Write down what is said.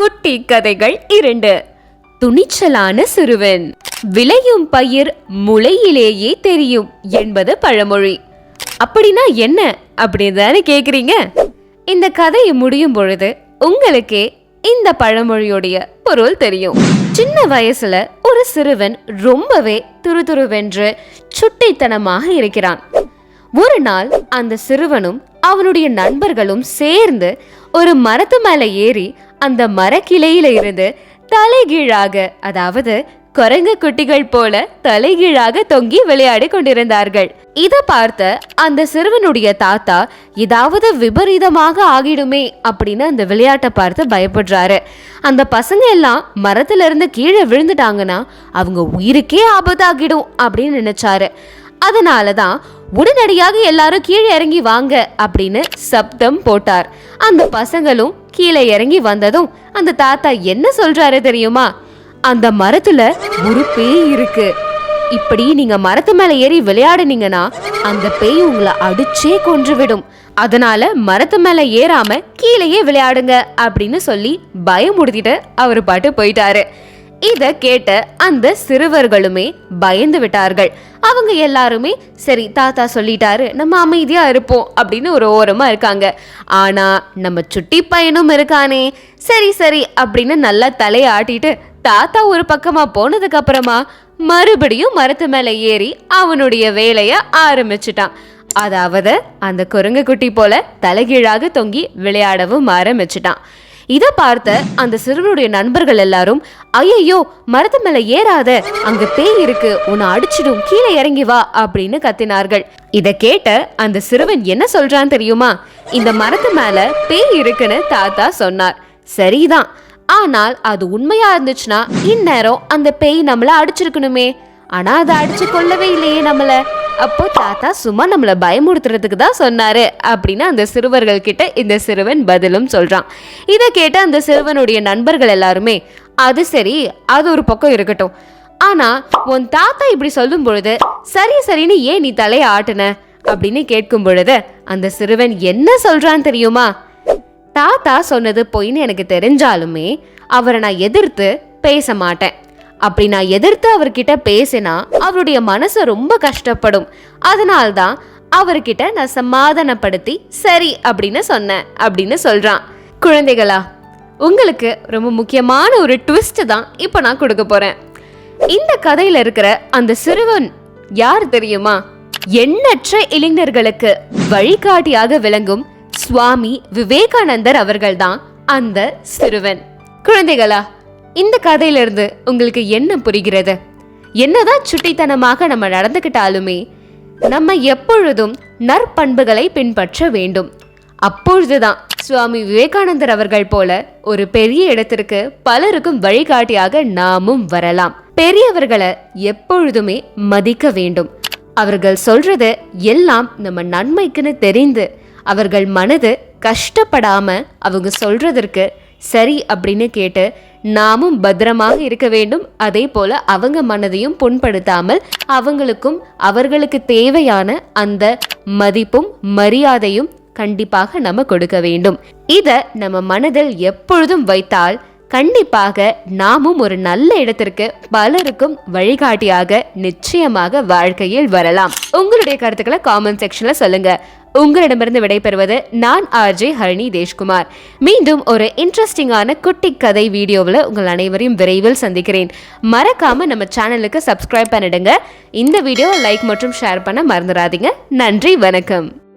குட்டி கதைகள் இரண்டு. துணிச்சலான சிறுவன். விளையும் பயிர் முளையிலேயே தெரியும் என்பது பழமொழி. அப்படின்னா என்ன அப்படின்னு கேக்குறீங்க? இந்த கதையை முடியும் பொழுது உங்களுக்கே இந்த பழமொழியுடைய பொருள் தெரியும். சின்ன வயசுல ஒரு சிறுவன் ரொம்பவே துருதுருவென்று சுட்டித்தனமாக இருக்கிறான். ஒரு நாள் அந்த சிறுவனும் அவனுடைய நண்பர்களும் சேர்ந்து ஒரு மரத்து மேல ஏறி அந்த மரக்கிளையில இருந்து தலைகீழாக அதாவது குரங்கு குட்டிகள் போல தலைகீழாக தொங்கி விளையாடி கொண்டிருந்தார்கள். இதை பார்த்த அந்த சிறுவனுடைய தாத்தா ஏதாவது விபரீதமாக ஆகிடுமே அப்படின்னு அந்த விளையாட்டை பார்த்து பயப்படுறாரு. அந்த பசங்க எல்லாம் மரத்துல இருந்து கீழே விழுந்துட்டாங்கன்னா அவங்க உயிருக்கே ஆபத்தாகிடும் அப்படின்னு நினைச்சாரு. அதனால தான் உடனடியாக எல்லாரும் கீழே இறங்கி வாங்க அப்படின்னு சப்தம் போட்டார். அந்த பசங்களும் கீழே இறங்கி வந்ததும் அந்த தாத்தா என்ன சொல்றாரு தெரியுமா? அந்த மரத்துல ஒரு பேய் இருக்கு. இப்படி நீங்க மரத்து மேல ஏறி விளையாடுனீங்கன்னா அந்த பேய் உங்களை அடிச்சே கொன்றுவிடும். அதனால மரத்து மேல ஏறாம கீழேயே விளையாடுங்க அப்படின்னு சொல்லி பயமுடுத்திட்டு அவர் பாட்டு போயிட்டாரு. இத கேட்ட அந்த சிறுவர்களுமே பயந்து விட்டார்கள். அவங்க எல்லாருமே சரி தாத்தா சொல்லிட்டாரு நம்ம அமைதியா இருப்போம் அப்படின்னு ஒரு ஓரமா இருக்காங்க. ஆனா நம்ம சுட்டி பையனும் இருக்கானே. சரி சரி அப்படின்னு நல்லா தலையாட்டிட்டு தாத்தா ஒரு பக்கமா போனதுக்கு அப்புறமா மறுபடியும் மரத்து மேல ஏறி அவனுடைய வேலைய ஆரம்பிச்சிட்டான். அதாவது அந்த குரங்கு குட்டி போல தலைகீழாக தொங்கி விளையாடவும் ஆரம்பிச்சிட்டான். இதை பார்த்த அந்த சிறுவனுடைய நண்பர்கள் எல்லாரும் ஐயையோ மரத்து மேல ஏறாத அங்க பேய் இருக்கு உன்னை அடிச்சிடும் கீழே இறங்கி வா அப்படின்னு கத்தினார்கள். இதை கேட்ட அந்த சிறுவன் என்ன சொல்றான் தெரியுமா? இந்த மரத்து மேல பேய் இருக்குன்னு தாத்தா சொன்னார். சரிதான். ஆனால் அது உண்மையா இருந்துச்சுன்னா இந்நேரம் அந்த பேய் நம்மள அடிச்சிருக்கணுமே. ஆனா அதை அடிச்சு கொள்ளவே இல்லையே நம்மள. அப்போ தாத்தா சும்மா நம்மள பயமுறுத்துறதுக்கு தான் சொன்னாரு. அப்படின்னு அந்த சிறுவர்கள் கிட்ட இந்த சிறுவன் பதிலும் சொல்றான். இதை கேட்ட அந்த சிறுவனுடைய நண்பர்கள் எல்லாருமே அது சரி அது ஒரு பக்கம் இருக்கட்டும். ஆனா உன் தாத்தா இப்படி சொல்லும் பொழுது சரி சரின்னு ஏன் நீ தலையை ஆட்டுன? அப்படின்னு கேட்கும் பொழுது அந்த சிறுவன் என்ன சொல்றான் தெரியுமா? தாத்தா சொன்னது பொய்ன்னு எனக்கு தெரிஞ்சாலுமே அவரை நான் எதிர்த்து பேச மாட்டேன். அப்படி நான் எதிர்த்து அவர்கிட்ட பேசினா அவருடைய மனசு ரொம்ப கஷ்டப்படும். அதனால்தான் அவர்கிட்ட நான் சமாதானப்படுத்தி சரி அப்படின்னு சொன்னேன் அப்படின்னு சொல்றான். குழந்தைகளா உங்களுக்கு ரொம்ப முக்கியமான ஒரு ட்விஸ்ட் தான் இப்போ நான் கொடுக்க போறேன். இந்த கதையில இருக்கிற அந்த சிறுவன் யார் தெரியுமா? எண்ணற்ற இளைஞர்களுக்கு வழிகாட்டியாக விளங்கும் சுவாமி விவேகானந்தர் அவர்கள்தான் அந்த சிறுவன். குழந்தைகளா இந்த கதையிலிருந்து உங்களுக்கு என்ன புரிகிறது? என்னதான் சுட்டித்தனமாக நம்ம நடந்துக்கிட்டாலுமே நம்ம எப்பொழுதும் நற்பண்புகளை பின்பற்ற வேண்டும். அப்பொழுதுதான் சுவாமி விவேகானந்தர் அவர்கள் போல ஒரு பெரிய இடத்திற்கு பலருக்கும் வழிகாட்டியாக நாமும் வரலாம். பெரியவர்களை எப்பொழுதுமே மதிக்க வேண்டும். அவர்கள் சொல்றது எல்லாம் நம்ம நன்மைக்குன்னு தெரிந்து அவர்கள் மனது கஷ்டப்படாம அவங்க சொல்றதற்கு சரி அப்படின்னு கேட்டு நாமும் பத்திரமாக இருக்க வேண்டும். அதே போல அவங்க மனதையும் புண்படுத்தாமல் அவங்களுக்கும் அவர்களுக்கு தேவையான அந்த மதிப்பும் மரியாதையும் கண்டிப்பாக நம்ம கொடுக்க வேண்டும். இத நம்ம மனதில் எப்பொழுதும் வைத்தால் கண்டிப்பாக நாமும் ஒரு நல்ல இடத்திற்கு பலருக்கும் வழிகாட்டியாக நிச்சயமாக வாழ்க்கையில் வரலாம். உங்களுடைய கருத்துக்களை காமெண்ட் செக்ஷன்ல சொல்லுங்க. உங்களிடமிருந்து விடைபெறுவது நான் ஆர்ஜே ஹரணி தேஷ்குமார். மீண்டும் ஒரு இன்ட்ரெஸ்டிங்கான குட்டி கதை வீடியோவில் உங்கள் அனைவரையும் விரைவில் சந்திக்கிறேன். மறக்காம நம்ம சேனலுக்கு சப்ஸ்கிரைப் பண்ணிடுங்க. இந்த வீடியோ லைக் மற்றும் ஷேர் பண்ண மறந்துடாதீங்க. நன்றி வணக்கம்.